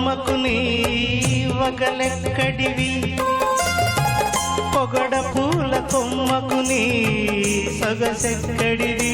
బొమ్మకు నీ వగలెక్కడివి? పొగడ పూల కొమ్మకు నీ సొగసెక్కడివి?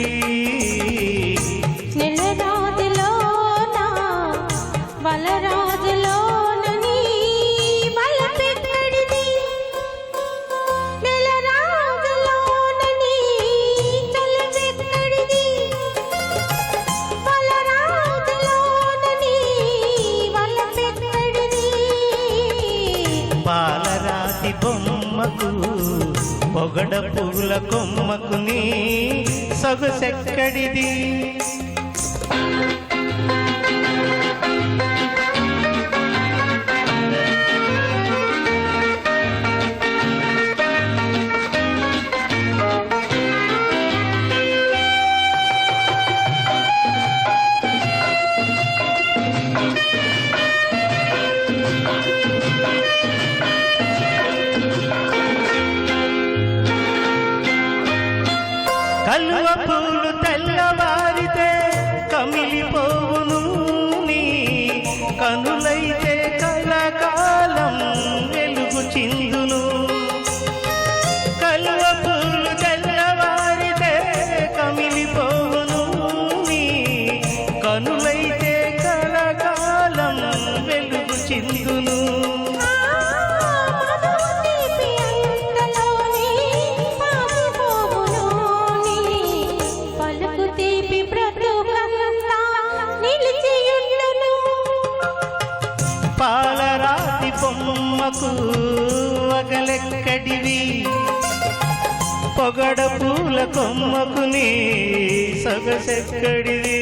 పాలరాతి బొమ్మకు పొగడ పూల కొమ్మకు నీ సొగసెక్కడిది. కలువ పూలు తెల్లవారితే కమిలిపోవును నీ కనులైతే కలకాలం వెలుగు చిందును. కలువ పూలు తెల్లవారితే కమిలిపోవును నీ కనులైతే పగలెక్కడివి? పొగడ పూల కొమ్మకుని సొగసెక్కడివి?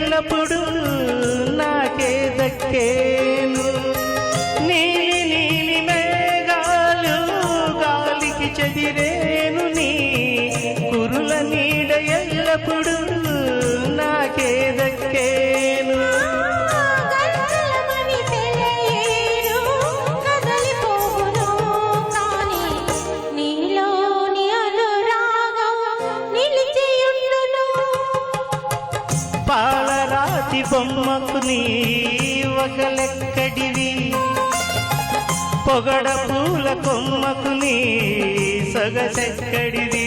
నీడ నాకే దక్కేను. నీలి నీలి మేఘాలు గాలికి చెదిరే పార్వతి బొమ్మకు నీ వగలెక్కడివి? పొగడ పూల కొమ్మకు నీ సొగసెక్కడిది